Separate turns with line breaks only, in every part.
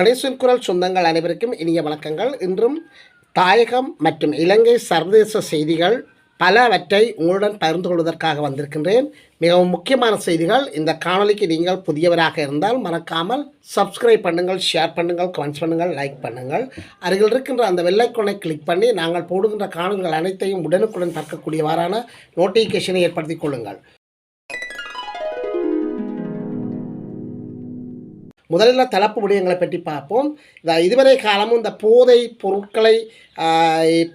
கணேசன் குரல் சொந்தங்கள் அனைவருக்கும் இனிய வணக்கங்கள். இன்றும் தாயகம் மற்றும் இலங்கை சர்வதேச செய்திகள் பலவற்றை உங்களுடன் பகிர்ந்து கொள்வதற்காக வந்திருக்கின்றேன். மிகவும் முக்கியமான செய்திகள் இந்த காணொலிக்கு நீங்கள் புதியவராக இருந்தால் மறக்காமல் சப்ஸ்கிரைப் பண்ணுங்கள் ஷேர் பண்ணுங்கள் கமெண்ட்ஸ் பண்ணுங்கள் லைக் பண்ணுங்கள். அருகில் இருக்கின்ற அந்த வெள்ளைக்கொனை கிளிக் பண்ணி நாங்கள் போடுகின்ற காணொலிகள் அனைத்தையும் உடனுக்குடன் பார்க்கக்கூடியவாறான நோட்டிஃபிகேஷனை ஏற்படுத்திக் கொள்ளுங்கள். முதலில் தலைப்பு விடயங்களை பற்றி பார்ப்போம். இந்த இதுவரை காலமும் இந்த போதை பொருட்களை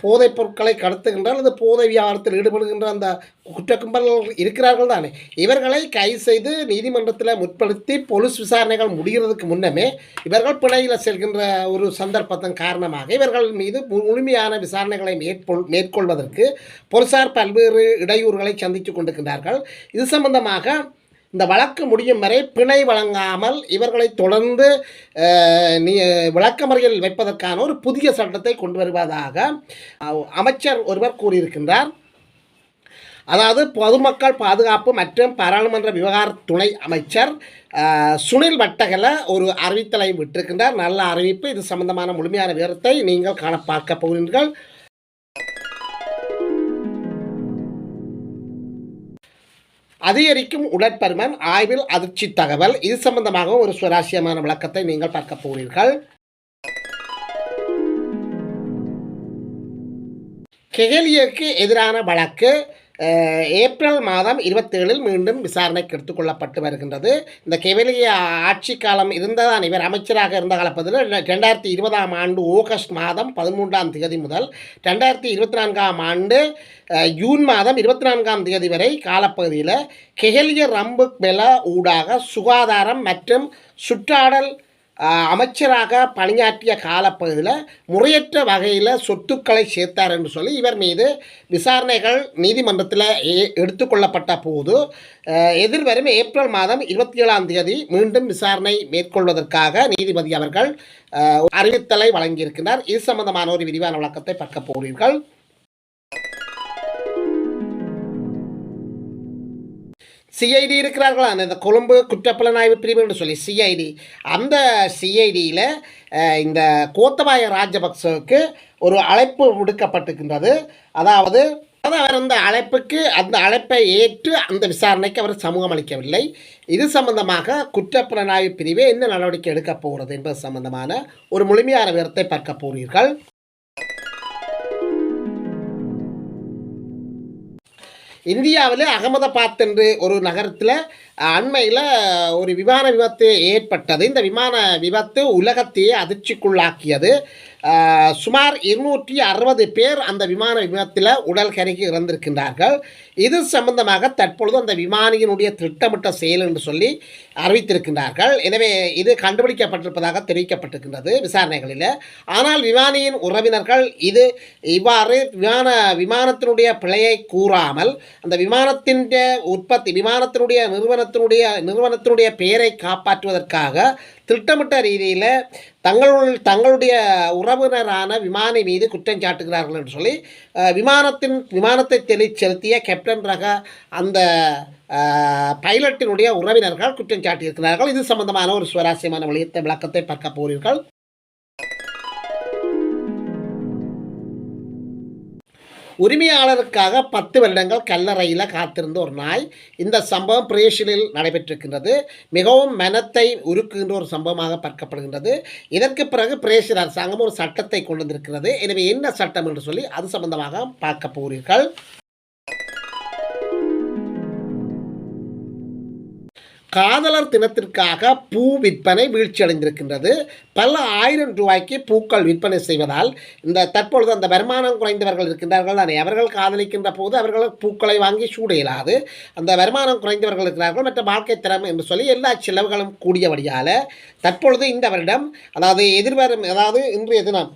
போதைப் பொருட்களை கடத்துகின்ற அல்லது போதை வியாபாரத்தில் ஈடுபடுகின்ற அந்த குற்ற கும்பல்கள் இருக்கிறார்கள் தானே. இவர்களை கைது செய்து நீதிமன்றத்தில் முற்படுத்தி போலீஸ் விசாரணைகள் முடிகிறதுக்கு முன்னமே இவர்கள் பிணையில் செல்கின்ற ஒரு சந்தர்ப்பத்தின் காரணமாக இவர்கள் மீது மு- முழுமையான விசாரணைகளை மேற்கொள் மேற்கொள்வதற்கு போலீசார் பல்வேறு இடையூறுகளை சந்தித்து கொண்டிருக்கின்றார்கள். இது சம்பந்தமாக இந்த வழக்கு முடியும் வரை பிணை வழங்காமல் இவர்களை தொடர்ந்து நீ விளக்கமறியல் வைப்பதற்கான ஒரு புதிய சட்டத்தை கொண்டு வருவதாக அமைச்சர் ஒருவர் கூறியிருக்கின்றார். அதாவது பொதுமக்கள் பாதுகாப்பு மற்றும் பாராளுமன்ற விவகார துணை அமைச்சர் சுனில் வட்டகல ஒரு அறிவித்தலை விட்டிருக்கின்றார். நல்ல அறிவிப்பு. இது சம்பந்தமான முழுமையான விவரத்தை நீங்கள் காண பார்க்க போகிறீர்கள் அதிகரிக்கும் உடற்பருமன் ஆய்வில் அதிர்ச்சி தகவல். இது சம்பந்தமாக ஒரு சுவாரஸ்யமான விளக்கத்தை நீங்கள் பார்க்க போகிறீர்கள். கெகலியருக்கு எதிரான வழக்கு. ஏப்ரல் மாதம் இருபத்தேழில் மீண்டும் விசாரணைக்கு எடுத்துக்கொள்ளப்பட்டு வருகின்றது இந்த கெவலிய ஆட்சி காலம் இருந்ததான் இவர் அமைச்சராக இருந்த காலப்பதில் ரெண்டாயிரத்தி இருபதாம் ஆண்டு ஆகஸ்ட் மாதம் பதிமூன்றாம் தேதி முதல் ரெண்டாயிரத்தி இருபத்தி நான்காம் ஆண்டு ஜூன் மாதம் இருபத்தி நான்காம் தேதி வரை காலப்பகுதியில் கெஹலிய ரம்பு பெல ஊடாக சுகாதாரம் மற்றும் சுற்றாடல் அமைச்சராக பணியாற்றிய காலப்பகுதியில் முறையற்ற வகையில் சொத்துக்களை சேர்த்தார் என்று சொல்லி இவர் மீது விசாரணைகள் நீதிமன்றத்தில் எடுத்துக்கொள்ளப்பட்ட போது எதிர்வரும் ஏப்ரல் மாதம் இருபத்தி ஏழாம் தேதி மீண்டும் விசாரணை மேற்கொள்வதற்காக நீதிபதி அவர்கள் அறிவித்தலை வழங்கியிருக்கிறார் இது சம்பந்தமான ஒரு விரிவான விளக்கத்தை பார்க்க போகிறீர்கள். சிஐடி இருக்கிறார்களா இந்த கொழும்பு குற்றப்புலனாய்வு பிரிவு என்று சொல்லி சிஐடி அந்த சிஐடியில் இந்த கோத்தபாய ராஜபக்சவுக்கு ஒரு அழைப்பு விடுக்கப்பட்டிருக்கின்றது. அதாவது அதாவது அவர் அந்த அழைப்புக்கு அந்த அழைப்பை ஏற்று அந்த விசாரணைக்கு அவர் சமூகம் அளிக்கவில்லை. இது சம்பந்தமாக குற்றப்புலனாய்வு பிரிவு என்ன நடவடிக்கை எடுக்கப் போகிறது என்பது சம்பந்தமான ஒரு முழுமையான விவரத்தை பார்க்க போகிறீர்கள். இந்தியாவில் அகமதாபாத் என்று ஒரு நகரத்தில் அண்மையில் ஒரு விமான விபத்து ஏற்பட்டது. இந்த விமான விபத்து உலகத்தையே அதிர்ச்சிக்குள்ளாக்கியது. சுமார் இருநூற்றி அறுபது பேர் அந்த விமான விபத்தில் உடல் கருகி இறந்திருக்கின்றார்கள். இது சம்பந்தமாக தற்பொழுது அந்த விமானியினுடைய திட்டமிட்ட செயல் என்று சொல்லி அறிவித்திருக்கின்றார்கள். எனவே இது கண்டுபிடிக்கப்பட்டிருப்பதாக தெரிவிக்கப்பட்டிருக்கின்றது விசாரணைகளில். ஆனால் விமானியின் உறவினர்கள் இது இவ்வாறு விமான விமானத்தினுடைய பிழையை கூறாமல் அந்த விமானத்தின் உற்பத்தி விமானத்தினுடைய நிறுவனத்தினுடைய நிறுவனத்தினுடைய பெயரை காப்பாற்றுவதற்காக திட்டமிட்ட ரீதியில் தங்களுள் தங்களுடைய உறவினரான விமானி மீது குற்றம் சாட்டுகிறார்கள் என்று சொல்லி விமானத்தின் விமானத்தை தெளி செலுத்திய கேப்டன் ரக அந்த பைலட்டினுடைய உறவினர்கள் குற்றம் சாட்டியிருக்கிறார்கள். இது சம்பந்தமான ஒரு சுவாரஸ்யமான விளையத்தை விளக்கத்தை பார்க்க போகிறீர்கள். உரிமையாளருக்காக பத்து வருடங்கள் கல்லறையில் காத்திருந்த ஒரு நாய் இந்த சம்பவம் பிரேசிலில் நடைபெற்றிருக்கின்றது. மிகவும் மனத்தை உருக்குகின்ற ஒரு சம்பவமாக பார்க்கப்படுகின்றது. இதற்கு பிறகு பிரேசில் அரசாங்கம் ஒரு சட்டத்தை கொண்டு வந்திருக்கிறது. எனவே என்ன சட்டம் என்று சொல்லி அது சம்பந்தமாக பார்க்க போகிறீர்கள். காதலர் தினத்திற்காக பூ விற்பனை வீழ்ச்சியடைந்திருக்கின்றது. பல ஆயிரம் ரூபாய்க்கு பூக்கள் விற்பனை செய்வதால் இந்த தற்பொழுது அந்த வருமானம் குறைந்தவர்கள் இருக்கின்றார்கள். தானே அவர்கள் காதலிக்கின்ற போது அவர்கள் பூக்களை வாங்கி சூட இயலாது. அந்த வருமானம் குறைந்தவர்கள் இருக்கிறார்கள். மற்ற வாழ்க்கை திறமை என்று சொல்லி எல்லா செலவுகளும் கூடியபடியால் தற்பொழுது இந்த வருடம் அதாவது எதிர்வரும் அதாவது இன்றைய தினம்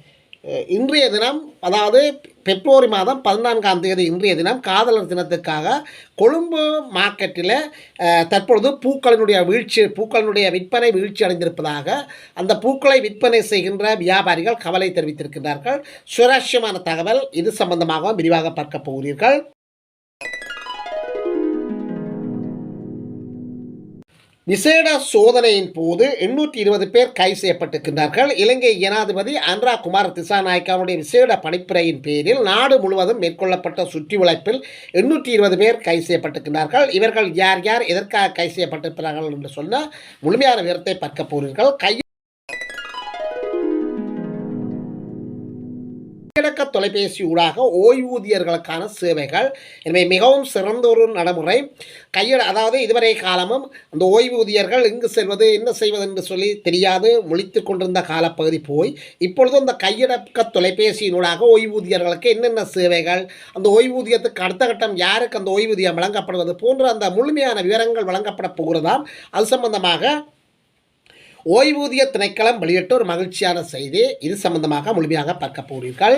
இன்றைய தினம் அதாவது பிப்ரவரி மாதம் பதினான்காம் தேதி இன்றைய தினம் காதலர் தினத்துக்காக கொழும்பு மார்க்கெட்டில் தற்பொழுது பூக்களினுடைய வீழ்ச்சி பூக்களினுடைய விற்பனை வீழ்ச்சி அடைந்திருப்பதாக அந்த பூக்களை விற்பனை செய்கின்ற வியாபாரிகள் கவலை தெரிவித்திருக்கிறார்கள் சுவாரஸ்யமான தகவல் இது சம்பந்தமாக விரிவாக பார்க்க போகிறீர்கள். விசேட சோதனையின் போது எண்ணூற்றி இருபது பேர் கைது செய்யப்பட்டிருக்கின்றார்கள். இலங்கை ஜனாதிபதி அன்ரா குமார் திசாநாயக்காவுடைய விசேட பணிப்புரையின் பேரில் நாடு முழுவதும் மேற்கொள்ளப்பட்ட சுற்றி வளைப்பில் எண்ணூற்றி இருபது பேர் கைது செய்யப்பட்டிருக்கின்றார்கள். இவர்கள் யார் யார் எதற்காக கைது செய்யப்பட்டிருக்கிறார்கள் என்று சொன்ன முழுமையான விவரத்தை பார்க்க போகிறீர்கள். கை கையடக்க தொலைபேசி ஊடாக ஓய்வூதியர்களுக்கான சேவைகள். எனவே மிகவும் சிறந்த ஒரு நடைமுறை. கையட அதாவது இதுவரை காலமும் அந்த ஓய்வூதியர்கள் எங்கு செல்வது என்ன செய்வது என்று சொல்லி தெரியாது. முழித்து கொண்டிருந்த காலப்பகுதி போய் இப்பொழுது அந்த கையடக்க தொலைபேசியினூடாக ஓய்வூதியர்களுக்கு என்னென்ன சேவைகள் அந்த ஓய்வூதியத்துக்கு அடுத்த கட்டம் யாருக்கு அந்த ஓய்வூதியம் வழங்கப்படுவது போன்ற அந்த முழுமையான விவரங்கள் வழங்கப்பட போகிறதாம். அது சம்பந்தமாக ஓய்வூதிய திணைக்களம் வெளியிட்ட ஒரு மகிழ்ச்சியான செய்தி. இது சம்பந்தமாக முழுமையாக பார்க்க போகிறீர்கள்.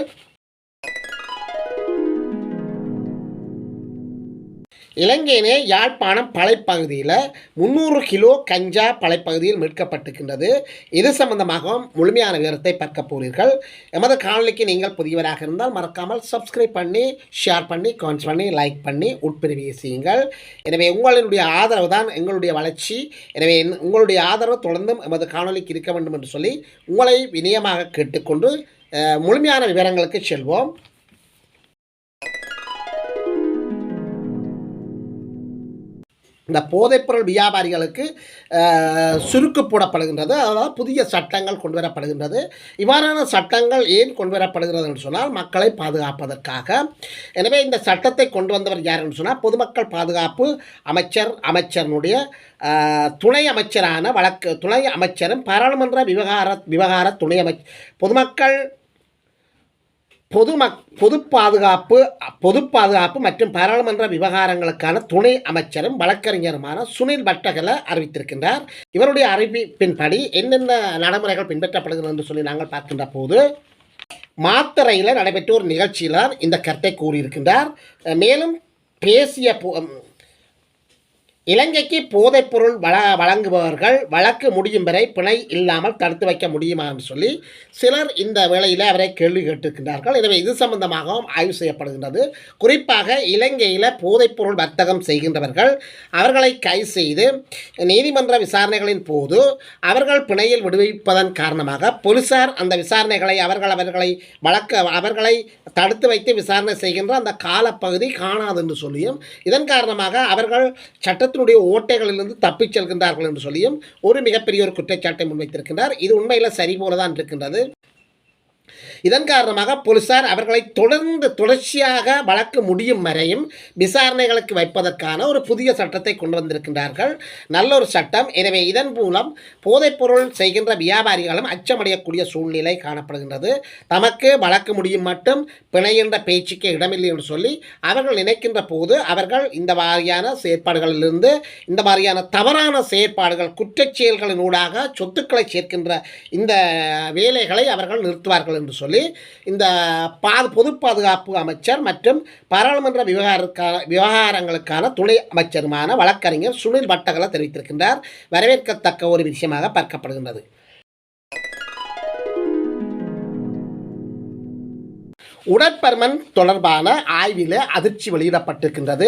இலங்கையினே யாழ்ப்பாணம் பழைப்பகுதியில் முந்நூறு கிலோ கஞ்சா பழைப்பகுதியில் மீட்கப்பட்டிருக்கின்றது. இது சம்பந்தமாகவும் முழுமையான விவரத்தை பார்க்க போகிறீர்கள். எமது காணொலிக்கு நீங்கள் புதியவராக இருந்தால் மறக்காமல் சப்ஸ்கிரைப் பண்ணி ஷேர் பண்ணி கமெண்ட்ஸ் பண்ணி லைக் பண்ணி உட்பிரிவியை செய்யுங்கள். எனவே உங்களுடைய ஆதரவு தான் எங்களுடைய வளர்ச்சி. எனவே என்- உங்களுடைய ஆதரவு தொடர்ந்தும் எமது காணொலிக்கு இருக்க வேண்டும் என்று சொல்லி உங்களை வினயமாக கேட்டுக்கொண்டு முழுமையான விவரங்களுக்கு செல்வோம். இந்த போதைப்பொருள் வியாபாரிகளுக்கு சுருக்கு போடப்படுகின்றது. அதாவது புதிய சட்டங்கள் கொண்டு வரப்படுகின்றது இவ்வாறான சட்டங்கள் ஏன் கொண்டு வரப்படுகிறது என்று சொன்னால் மக்களை பாதுகாப்பதற்காக. எனவே இந்த சட்டத்தை கொண்டு வந்தவர் யார் என்று சொன்னால் பொதுமக்கள் பாதுகாப்பு அமைச்சர் அமைச்சரனுடைய துணை அமைச்சரான வழக்கு துணை அமைச்சரும் பாராளுமன்ற விவகார விவகார துணை அமைச்சர் பொதுமக்கள் பொதுமக் பொது பாதுகாப்பு பொது பாதுகாப்பு மற்றும் பாராளுமன்ற விவகாரங்களுக்கான துணை அமைச்சரும் வழக்கறிஞருமான சுனில் பட்டகல அறிவித்திருக்கின்றார். இவருடைய அறிவிப்பின்படி என்னென்ன நடைமுறைகள் பின்பற்றப்படுகிறது என்று சொல்லி நாங்கள் பார்க்கின்ற போது மாத்தறையில் நடைபெற்ற ஒரு நிகழ்ச்சியில் இந்த கருத்தை கூறியிருக்கின்றார். மேலும் பேசிய இலங்கைக்கு போதைப்பொருள் வள வழங்குபவர்கள் வழக்கு முடியும் வரை பிணை இல்லாமல் தடுத்து வைக்க முடியுமா என்று சொல்லி சிலர் இந்த வேளையில் அவரை கேள்வி கேட்டிருக்கின்றார்கள். எனவே இது சம்பந்தமாகவும் ஆய்வு செய்யப்படுகின்றது. குறிப்பாக இலங்கையில் போதைப்பொருள் வர்த்தகம் செய்கின்றவர்கள் அவர்களை கைது செய்து நீதிமன்ற விசாரணைகளின் போது அவர்கள் பிணையில் விடுவிப்பதன் காரணமாக போலீசார் அந்த விசாரணைகளை அவர்கள் அவர்களை வழக்க அவர்களை தடுத்து வைத்து விசாரணை செய்கின்ற அந்த காலப்பகுதி காணாது என்று சொல்லியும் இதன் காரணமாக அவர்கள் சட்டத்தினுடைய ஓட்டைகளிலிருந்து தப்பிச் செல்கின்றார்கள் என்று சொல்லியும் ஒரு மிகப்பெரிய ஒரு குற்றச்சாட்டை முன்வைத்திருக்கின்றார். இது உண்மையில் சரி போலதான் இருக்கின்றது. இதன் காரணமாக போலீசார் அவர்களை தொடர்ந்து தொடர்ச்சியாக வழக்கு முடியும் வரையும் விசாரணைகளுக்கு வைப்பதற்கான ஒரு புதிய சட்டத்தை கொண்டு வந்திருக்கின்றார்கள். நல்ல ஒரு சட்டம். எனவே இதன் மூலம் போதைப்பொருள் செய்கின்ற வியாபாரிகளும் அச்சமடையக்கூடிய சூழ்நிலை காணப்படுகின்றது. தமக்கு வழக்கு முடியும் மட்டும் பிணைகின்ற பேச்சுக்கே இடமில்லை என்று சொல்லி அவர்கள் நினைக்கின்ற போது அவர்கள் இந்த மாதிரியான செயற்பாடுகளிலிருந்து இந்த மாதிரியான தவறான செயற்பாடுகள் குற்றச் செயல்களின் ஊடாக சொத்துக்களை சேர்க்கின்ற இந்த வேலைகளை அவர்கள் நிறுத்துவார்கள் என்று சொல்லி இந்த பா பொது பாதுகாப்பு அமைச்சர் மற்றும் பாராளுமன்ற விவகாரக்கான விவகாரங்களுக்கான துணை அமைச்சருமான வழக்கறிஞர் சுனில் பட்டகல தெரிவித்திருக்கின்றார். வரவேற்கத்தக்க ஒரு விஷயமாக பார்க்கப்படுகின்றது. உடற்பருமன் தொடர்பான ஆய்வில் அதிர்ச்சி வெளியிடப்பட்டிருக்கின்றது.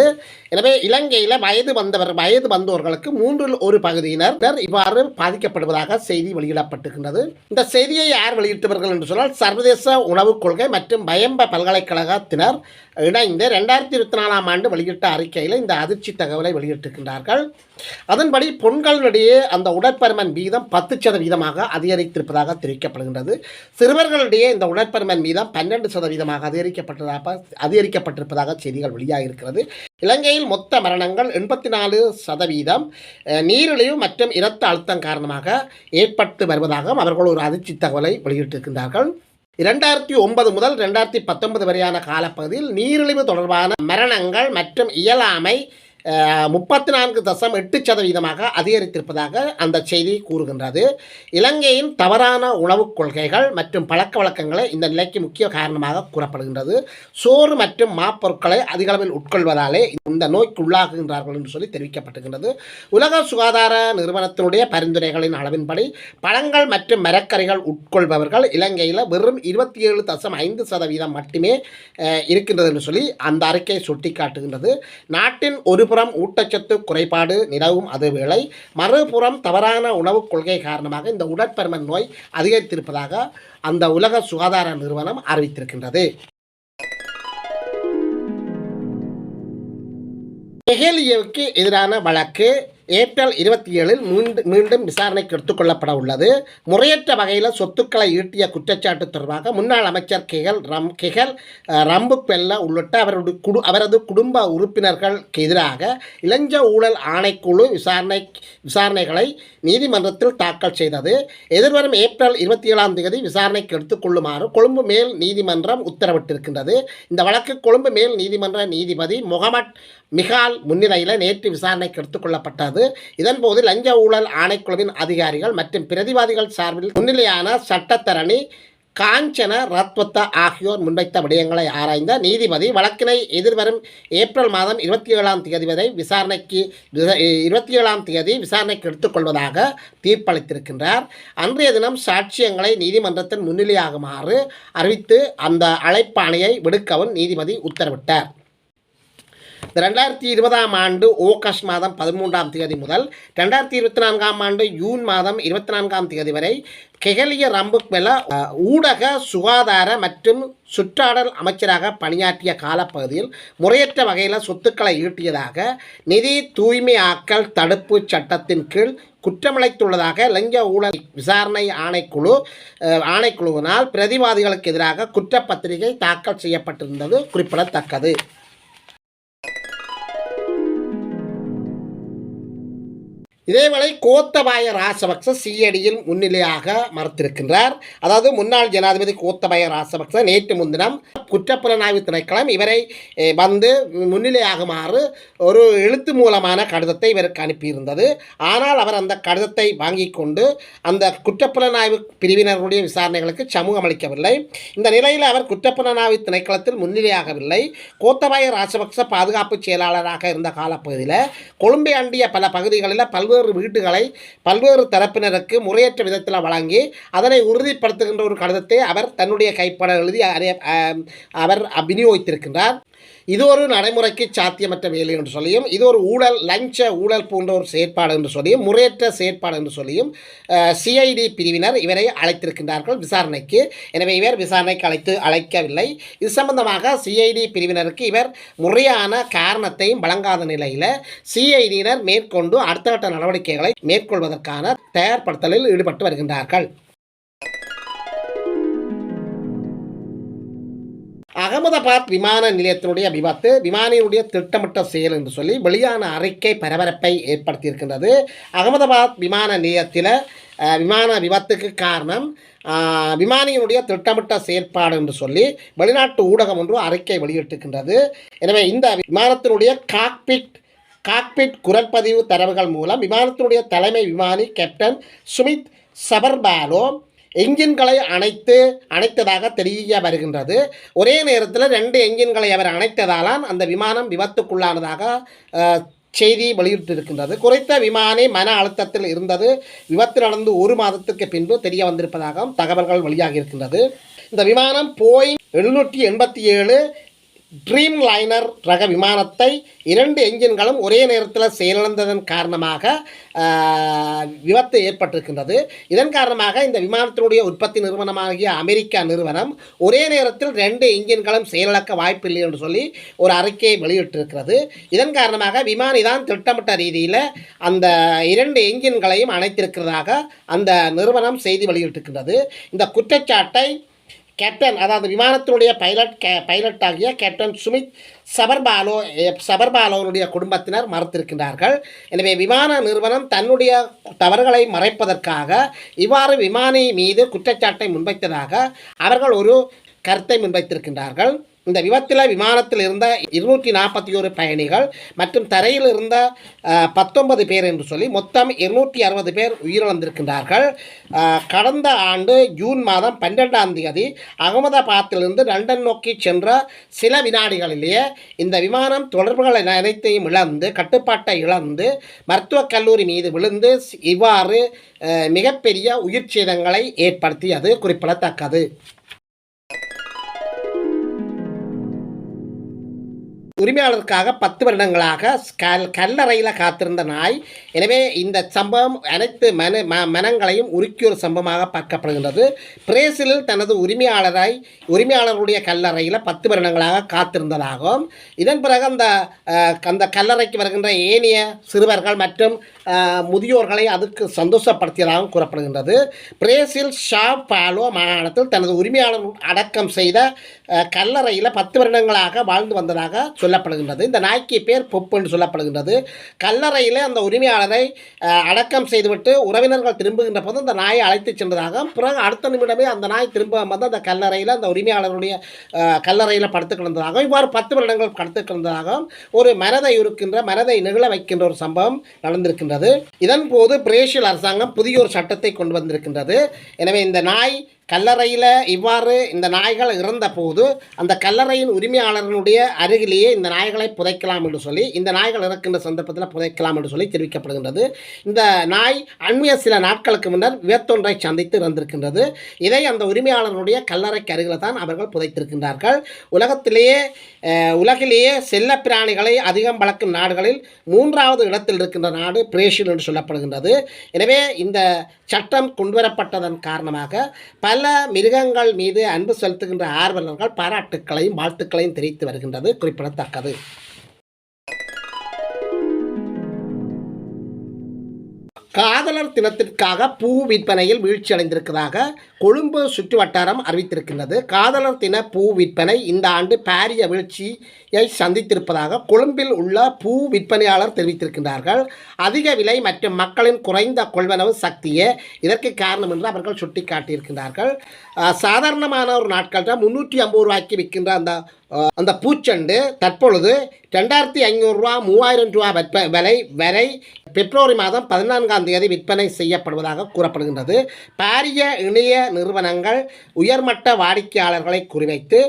எனவே இலங்கையில் வயது வந்தவர் வயது வந்தோர்களுக்கு மூன்றில் ஒரு பகுதியினர் இவ்வாறு பாதிக்கப்படுவதாக செய்தி வெளியிடப்பட்டிருக்கின்றது. இந்த செய்தியை யார் வெளியிட்டவர்கள் என்று சொன்னால் சர்வதேச உணவுக் கொள்கை மற்றும் பயம்ப பல்கலைக்கழகத்தினர் இணைந்து ரெண்டாயிரத்தி இருபத்தி நாலாம் ஆண்டு வெளியிட்ட அறிக்கையில் இந்த அதிர்ச்சி தகவலை வெளியிட்டிருக்கின்றார்கள். அதன்படி பெண்களிடையே அந்த உடற்பருமன் வீதம் பத்து சதவீதமாக அதிகரித்திருப்பதாக தெரிவிக்கப்படுகின்றது. சிறுவர்களிடையே இந்த உடற்பருமன் வீதம் பன்னெண்டு சதவீதமாக அதிகரிக்கப்பட்டதாக அதிகரிக்கப்பட்டிருப்பதாக செய்திகள் வெளியாகியிருக்கிறது. இலங்கையில் மொத்த மரணங்கள் எண்பத்தி நாலு சதவீதம் நீரிழிவு மற்றும் இரத்த அழுத்தம் காரணமாக ஏற்பட்டு வருவதாகவும் அவர்கள் ஒரு அதிர்ச்சி தகவலை வெளியிட்டிருக்கின்றார்கள். இரண்டாயிரத்தி ஒன்பது முதல் ரெண்டாயிரத்தி பத்தொன்பது வரையான காலப்பகுதியில் நீரிழிவு தொடர்பான மரணங்கள் மற்றும் இயலாமை முப்பத்தி நான்கு தசம் எட்டு சதவீதமாக அதிகரித்திருப்பதாக அந்த செய்தி கூறுகின்றது. இலங்கையின் தவறான உணவுக் கொள்கைகள் மற்றும் பழக்க வழக்கங்களை இந்த நிலைக்கு முக்கிய காரணமாக கூறப்படுகின்றது. சோறு மற்றும் மாப்பொருட்களை அதிகளவில் உட்கொள்வதாலே இந்த நோய்க்கு உள்ளாகுகின்றார்கள் என்று சொல்லி தெரிவிக்கப்பட்டுகின்றது. உலக சுகாதார நிறுவனத்தினுடைய பரிந்துரைகளின் அளவின்படி பழங்கள் மற்றும் மரக்கறிகள் உட்கொள்பவர்கள் இலங்கையில் வெறும் இருபத்தி ஏழு தசம் ஐந்து சதவீதம் மட்டுமே இருக்கின்றது என்று சொல்லி அந்த அறிக்கை சுட்டிக்காட்டுகின்றது. நாட்டின் ஒரு ஒருபுறம் ஊட்டச்சத்து குறைபாடு நிலவும் அதுவேளை மறுபுறம் தவறான உணவுக் கொள்கை காரணமாக இந்த உடற்பருமன் நோய் அதிகரித்திருப்பதாக அந்த உலக சுகாதார நிறுவனம் அறிவித்திருக்கின்றது. கெஹேலியவுக்கு எதிரான வழக்கு ஏப்ரல் இருபத்தி ஏழில் மீண்டும் மீண்டும் விசாரணைக்கு எடுத்துக்கொள்ளப்பட உள்ளது. முறையற்ற வகையில் சொத்துக்களை ஈட்டிய குற்றச்சாட்டு தொடர்பாக முன்னாள் அமைச்சர் கெகல் ரம் கெகல் ரம்பு பெல்ல உள்ளிட்ட அவரது குடு அவரது குடும்ப உறுப்பினர்களுக்கு எதிராக இளஞ்ச ஊழல் ஆணைக்குழு விசாரணை விசாரணைகளை நீதிமன்றத்தில் தாக்கல் செய்தது. எதிர்வரும் ஏப்ரல் இருபத்தி ஏழாம் தேதி விசாரணைக்கு எடுத்துக்கொள்ளுமாறு கொழும்பு மேல் நீதிமன்றம் உத்தரவிட்டிருக்கின்றது. இந்த வழக்கு கொழும்பு மேல் நீதிமன்ற நீதிபதி முகமட் மிகால் முன்னிலையில் நேற்று விசாரணைக்கு எடுத்துக்கொள்ளப்பட்டது. இதன்போது லஞ்ச ஊழல் ஆணைக்குழுவின் அதிகாரிகள் மற்றும் பிரதிவாதிகள் சார்பில் முன்னிலையான சட்டத்தரணி காஞ்சன ரத்வத்த ஆகியோர் முன்வைத்த விடயங்களை ஆராய்ந்த நீதிபதி வழக்கினை எதிர்வரும் ஏப்ரல் மாதம் இருபத்தி ஏழாம் தேதி வரை விசாரணைக்கு இருபத்தி ஏழாம் தேதி விசாரணைக்கு எடுத்துக்கொள்வதாக தீர்ப்பளித்திருக்கின்றார். அன்றைய தினம் சாட்சியங்களை நீதிமன்றத்தின் முன்னிலையாகுமாறு அறிவித்து அந்த அழைப்பாணையை விடுக்கவும் நீதிபதி உத்தரவிட்டார். இந்த ரெண்டாயிரத்தி இருபதாம் ஆண்டு ஆகஸ்ட் மாதம் பதிமூன்றாம் தேதி முதல் ரெண்டாயிரத்தி இருபத்தி நான்காம் ஆண்டு ஜூன் மாதம் இருபத்தி நான்காம் தேதி வரை கெகலிய ரம்புக்வெல ஊடக சுகாதார மற்றும் சுற்றாடல் அமைச்சராக பணியாற்றிய காலப்பகுதியில் முறையற்ற வகையில் சொத்துக்களை ஈட்டியதாக நிதி தூய்மையாக்கல் தடுப்பு சட்டத்தின் கீழ் குற்றமிழைத்துள்ளதாக லஞ்ச ஊழல் விசாரணை ஆணைக்குழு ஆணைக்குழுவினால் பிரதிவாதிகளுக்கு எதிராக குற்றப்பத்திரிகை தாக்கல் செய்யப்பட்டிருந்தது குறிப்பிடத்தக்கது. இதேவேளை கோத்தபாய ராசபக்ச சிஐடியில் முன்னிலையாக மறுத்திருக்கின்றார். அதாவது முன்னாள் ஜனாதிபதி கோத்தபாய ராசபக்ச நேற்று முன்தினம் குற்றப்புலனாய்வு திணைக்களம் இவரை வந்து முன்னிலையாகுமாறு ஒரு எழுத்து மூலமான கடிதத்தை இவருக்கு அனுப்பியிருந்தது. ஆனால் அவர் அந்த கடிதத்தை வாங்கி கொண்டு அந்த குற்றப்புலனாய்வு பிரிவினருடைய விசாரணைகளுக்கு சமூகம் அளிக்கவில்லை. இந்த நிலையில் அவர் குற்றப்புலனாய்வு திணைக்களத்தில் முன்னிலையாகவில்லை. கோத்தபாய ராஜபக்ச பாதுகாப்பு செயலாளராக இருந்த காலப்பகுதியில் கொழும்பை அண்டிய பல பகுதிகளில் பல்வேறு வீடுகளை பல்வேறு தரப்பினருக்கு முறையற்ற விதத்தில் வழங்கி அதனை உறுதிப்படுத்துகின்ற ஒரு கடிதத்தை அவர் தன்னுடைய கைப்பட எழுதி அறிய- அவர் விநியோகித்திருக்கின்றார். இது ஒரு நடைமுறைக்கு சாத்தியமற்ற வேலை என்று சொல்லியும் இது ஒரு ஊழல் லஞ்ச ஊழல் போன்ற ஒரு செயற்பாடு என்று சொல்லியும் முறையற்ற செயற்பாடு என்று சொல்லியும் சிஐடி பிரிவினர் இவரை அழைத்திருக்கின்றார்கள் விசாரணைக்கு. எனவே இவர் விசாரணைக்கு அழைத்து அழைக்கவில்லை. இது சம்பந்தமாக சிஐடி பிரிவினருக்கு இவர் முறையான காரணத்தையும் வழங்காத நிலையில் சிஐடியினர் மேற்கொண்டு அடுத்த கட்ட நடவடிக்கைகளை மேற்கொள்வதற்கான தயார்படுத்தலில் ஈடுபட்டு வருகின்றார்கள். அகமதாபாத் விமான நிலையத்தினுடைய விபத்து விமானியினுடைய திட்டமிட்ட செயல் என்று சொல்லி வெளியான அறிக்கை பரபரப்பை ஏற்படுத்தியிருக்கின்றது. அகமதாபாத் விமான நிலையத்தில் விமான விபத்துக்கு காரணம் விமானியினுடைய திட்டமிட்ட செயற்பாடு என்று சொல்லி வெளிநாட்டு ஊடகம் ஒன்று அறிக்கை வெளியிட்டிருக்கின்றது. எனவே இந்த விமானத்தினுடைய காக்பிட் காக்பிட் குரற்பதிவு தரவுகள் மூலம் விமானத்தினுடைய தலைமை விமானி கேப்டன் சுமித் சபர்பாலோ என்ஜின்களை அணைத்து அணைத்ததாக தெரிய வருகின்றது. ஒரே நேரத்தில் ரெண்டு என்ஜின்களை அவர் அணைத்ததாலான் அந்த விமானம் விபத்துக்குள்ளானதாக செய்தி வெளியிட்டிருக்கின்றது. குறைத்த விமானி மன அழுத்தத்தில் இருந்தது. விபத்து நடந்து ஒரு மாதத்திற்கு பின்பு தெரிய வந்திருப்பதாகவும் தகவல்கள் வெளியாகி இருக்கின்றது இந்த விமானம் போயிங் எழுநூற்றி எண்பத்தி ஏழு ட்ரீம் லைனர் ரக விமானத்தை இரண்டு என்ஜின்களும் ஒரே நேரத்தில் செயலிழந்ததன் காரணமாக விபத்து ஏற்பட்டிருக்கின்றது. இதன் காரணமாக இந்த விமானத்தினுடைய உற்பத்தி நிறுவனமாகிய அமெரிக்கா நிறுவனம் ஒரே நேரத்தில் ரெண்டு என்ஜின்களும் செயலிழக்க வாய்ப்பில்லை என்று சொல்லி ஒரு அறிக்கையை வெளியிட்டிருக்கிறது. இதன் காரணமாக விமானி தான் திட்டமிட்ட ரீதியில் அந்த இரண்டு என்ஜின்களையும் அணைத்திருக்கிறதாக அந்த நிறுவனம் செய்தி வெளியிட்டிருக்கின்றது. இந்த குற்றச்சாட்டை கேப்டன் அதாவது விமானத்தினுடைய பைலட் கே பைலட் ஆகிய கேப்டன் சுமித் சபர்பாலோ சபர்பாலோனுடைய குடும்பத்தினர் மறுத்திருக்கின்றார்கள். எனவே விமான நிறுவனம் தன்னுடைய தவறுகளை மறைப்பதற்காக இவ்வாறு விமானி மீது குற்றச்சாட்டை முன்வைத்ததாக அவர்கள் ஒரு கருத்தை முன்வைத்திருக்கின்றார்கள். இந்த விபத்தில் விமானத்தில் இருந்த இருநூற்றி நாற்பத்தி ஒரு பயணிகள் மற்றும் தரையில் இருந்த பத்தொன்பது பேர் என்று சொல்லி மொத்தம் இருநூற்றி அறுபது பேர் உயிரிழந்திருக்கின்றார்கள். கடந்த ஆண்டு ஜூன் மாதம் பன்னிரெண்டாம் தேதி அகமதாபாத்திலிருந்து லண்டன் நோக்கி சென்ற சில வினாடிகளிலேயே இந்த விமானம் தொடர்புகளை அனைத்தையும் இழந்து கட்டுப்பாட்டை இழந்து மருத்துவக் கல்லூரி மீது விழுந்து இவ்வாறு மிகப்பெரிய உயிர் சேதங்களை ஏற்படுத்தியது குறிப்பிடத்தக்கது. உரிமையாளருக்காக பத்து வருடங்களாக கல் கல்லறையில் காத்திருந்த நாய் எனவே இந்த சம்பவம் அனைத்து மன ம மனங்களையும் உருக்கிய ஒரு சம்பவமாக பார்க்கப்படுகின்றது. பிரேசிலில் தனது உரிமையாளரை உரிமையாளருடைய கல்லறையில் பத்து வருடங்களாக காத்திருந்ததாகவும் இதன் பிறகு அந்த அந்த கல்லறைக்கு வருகின்ற ஏனைய சிறுவர்கள் மற்றும் முதியோர்களை அதுக்கு சந்தோஷப்படுத்தியதாகவும் கூறப்படுகின்றது. பிரேசில் ஷா பாலோ மாகாணத்தில் தனது உரிமையாளர் அடக்கம் செய்த கல்லறையில் பத்து வருடங்களாக வாழ்ந்து வந்ததாக சொல்லப்படுகின்றது. இந்த நாய்க்கு பேர் பொப்பு என்று சொல்லப்படுகின்றது. கல்லறையில் அந்த உரிமையாளரை அடக்கம் செய்துவிட்டு உறவினர்கள் திரும்புகின்ற போது அந்த நாயை அழைத்து சென்றதாக பிறகு அடுத்த நிமிடமே அந்த நாய் திரும்ப வந்து அந்த கல்லறையில் அந்த உரிமையாளருடைய கல்லறையில் படுத்து கிடந்ததாகவும் இவ்வாறு பத்து வருடங்கள் படுத்து கிடந்ததாகவும் ஒரு மனதை இருக்கின்ற மனதை நிகழ வைக்கின்ற ஒரு சம்பவம் நடந்திருக்கின்றது. இதன் போது பிரேசில் அரசாங்கம் புதிய ஒரு சட்டத்தை கொண்டு வந்திருக்கின்றது. எனவே இந்த நாய் கல்லறையில் இவ்வாறு இந்த நாய்கள் இறந்தபோது அந்த கல்லறையின் உரிமையாளர்களுடைய அருகிலேயே இந்த நாய்களை புதைக்கலாம் என்று சொல்லி இந்த நாய்கள் இறக்கின்ற சந்தர்ப்பத்தில் புதைக்கலாம் என்று சொல்லி தெரிவிக்கப்படுகின்றது. இந்த நாய் அண்மைய சில நாட்களுக்கு முன்னர் வியத்தொன்றை சந்தித்து இறந்திருக்கின்றது. இதை அந்த உரிமையாளர்களுடைய கல்லறைக்கு அருகில் தான் அவர்கள் புதைத்திருக்கின்றார்கள். உலகத்திலேயே உலகிலேயே செல்ல பிராணிகளை அதிகம் வளர்க்கும் நாடுகளில் மூன்றாவது இடத்தில் இருக்கின்ற நாடு பிரேசில் என்று சொல்லப்படுகின்றது. எனவே இந்த சட்டம் கொண்டுவரப்பட்டதன் காரணமாக பல மிருகங்கள் மீது அன்பு செலுத்துகின்ற ஆர்வலர்கள் பாராட்டுக்களையும் வாழ்த்துக்களையும் தெரிவித்து வருகின்றது குறிப்பிடத்தக்கது. காதலர் தினத்திற்காக பூ விற்பனையில் வீழ்ச்சி அடைந்திருக்கிறதாக கொழும்பு சுற்று வட்டாரம் அறிவித்திருக்கின்றது. காதலர் தின பூ விற்பனை இந்த ஆண்டு பாரிய வீழ்ச்சியை சந்தித்திருப்பதாக கொழும்பில் உள்ள பூ விற்பனையாளர் தெரிவித்திருக்கின்றார்கள். அதிக விலை மற்றும் மக்களின் குறைந்த கொள்வனவு சக்தியே இதற்கு காரணம் என்று அவர்கள் சுட்டிக்காட்டியிருக்கின்றார்கள். சாதாரணமான ஒரு நாட்கள் முன்னூற்றி ஐம்பது ரூபாய்க்கு விற்கின்ற அந்த அந்த பூச்செண்டு. தற்பொழுது ரெண்டாயிரத்தி ஐநூறுரூவா மூவாயிரம் ரூபா விற்ப விலை வரை பிப்ரவரி மாதம் பதினான்காம் தேதி விற்பனை செய்யப்படுவதாக கூறப்படுகின்றது. பாரிய இணைய நிறுவனங்கள் உயர்மட்ட வாடிக்கையாளர்களை குறிவைத்து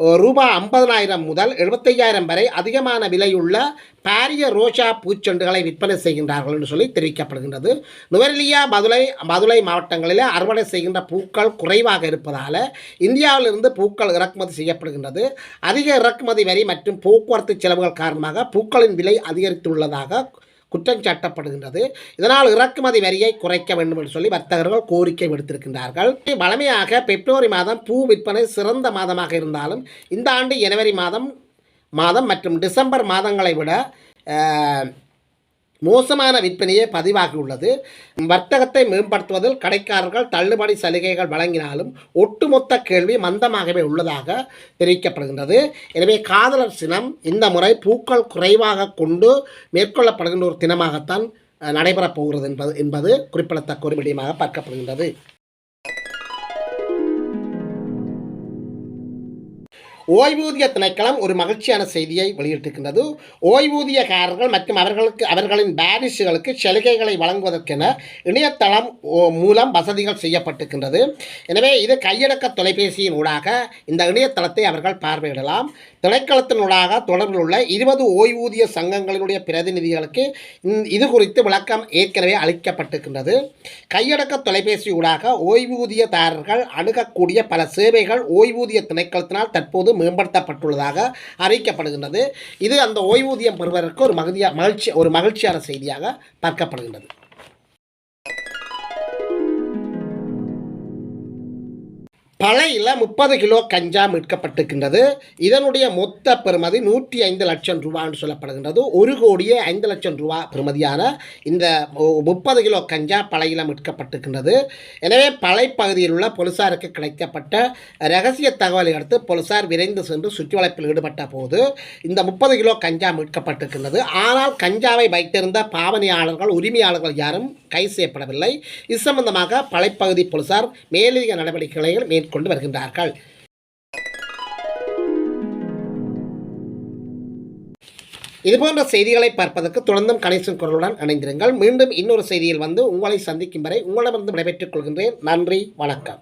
ரூபாய் ஐம்பதனாயிரம் முதல் எழுபத்தையாயிரம் வரை அதிகமான விலையுள்ள பாரிய ரோஜா பூச்செண்டுகளை விற்பனை செய்கின்றார்கள் என்று சொல்லி தெரிவிக்கப்படுகின்றது. நுவரெலியா மதுரை மதுரை மாவட்டங்களில் அறுவடை செய்கின்ற பூக்கள் குறைவாக இருப்பதால் இந்தியாவிலிருந்து பூக்கள் இறக்குமதி செய்யப்படுகின்றது. அதிக இறக்குமதி வரி மற்றும் போக்குவரத்து செலவுகள் காரணமாக பூக்களின் விலை அதிகரித்துள்ளதாக குற்றம் சாட்டப்படுகின்றது. இதனால் இறக்குமதி வரியை குறைக்க வேண்டும் என்று சொல்லி வர்த்தகர்கள் கோரிக்கை விடுத்திருக்கின்றார்கள். வழமையாக பிப்ரவரி மாதம் பூ விற்பனை சிறந்த மாதமாக இருந்தாலும் இந்த ஆண்டு ஜனவரி மாதம் மாதம் மற்றும் டிசம்பர் மாதங்களை விட மோசமான விற்பனையே பதிவாகியுள்ளது. வர்த்தகத்தை மேம்படுத்துவதில் கடைக்காரர்கள் தள்ளுபடி சலுகைகள் வழங்கினாலும் ஒட்டுமொத்த கேள்வி மந்தமாகவே உள்ளதாக தெரிவிக்கப்படுகின்றது. எனவே காதலர் சினம் இந்த முறை பூக்கள் குறைவாக கொண்டு மேற்கொள்ளப்படுகின்ற ஒரு தினமாகத்தான் நடைபெறப் போகிறது என்பது என்பது குறிப்பிடத்தக்க ஒரு விடயமாக பார்க்கப்படுகின்றது. ஓய்வூதிய திணைக்களம் ஒரு மகிழ்ச்சியான செய்தியை வெளியிட்டிருக்கின்றது. ஓய்வூதியக்காரர்கள் மற்றும் அவர்களுக்கு அவர்களின் பேரிஸுகளுக்கு சலுகைகளை வழங்குவதற்கென இணையதளம் ஓ- மூலம் வசதிகள் செய்யப்பட்டிருக்கின்றது. எனவே இது கையடக்க தொலைபேசியின் ஊடாக இந்த இணையதளத்தை அவர்கள் பார்வையிடலாம். திணைக்களத்தினூடாக தொடர்பில் உள்ள இருபது ஓய்வூதிய சங்கங்களினுடைய பிரதிநிதிகளுக்கு இது குறித்து விளக்கம் ஏற்கனவே அளிக்கப்பட்டிருக்கின்றது. கையடக்க தொலைபேசி ஊடாக ஓய்வூதியதாரர்கள் அணுகக்கூடிய பல சேவைகள் ஓய்வூதிய திணைக்களத்தினால் தற்போது மேம்படுத்தப்பட்டுள்ளதாக அறிவிக்கப்படுகின்றது. இது அந்த ஓய்வூதியம் பெறுவதற்கு ஒரு மகிழ்ச்சியா மகிழ்ச்சி ஒரு மகிழ்ச்சியான செய்தியாக பார்க்கப்படுகின்றது. பழையில் முப்பது கிலோ கஞ்சா மீட்கப்பட்டிருக்கின்றது. இதனுடைய மொத்த பெறுமதி நூற்றி ஐந்து லட்சம் ரூபான்னு சொல்லப்படுகின்றது. ஒரு கோடியே ஐந்து லட்சம் ரூபா பெறுமதியான இந்த முப்பது கிலோ கஞ்சா பழையில் மீட்கப்பட்டிருக்கின்றது. எனவே பழை பகுதியில் உள்ள போலீசாருக்கு கிடைக்கப்பட்ட ரகசிய தகவலை அடுத்து போலீசார் விரைந்து சென்று சுற்றுவளைப்பில் ஈடுபட்ட போது இந்த முப்பது கிலோ கஞ்சா மீட்கப்பட்டிருக்கின்றது. ஆனால் கஞ்சாவை வைத்திருந்த பாவனையாளர்கள் உரிமையாளர்கள் யாரும் கைது செய்யப்படவில்லை. இது சம்பந்தமாக பழைப்பகுதி போலீசார் மேலதிக நடவடிக்கைகளை மேற்கொண்டு வருகின்றார்கள். இதுபோன்ற செய்திகளை பார்ப்பதற்கு தொடர்ந்தும் கணேசன் குரலுடன் இணைந்திருங்கள். மீண்டும் இன்னொரு செய்தியில் வந்து உங்களை சந்திக்கும் வரை உங்களிடமிருந்து விடைபெற்றுக் கொள்கின்றேன். நன்றி வணக்கம்.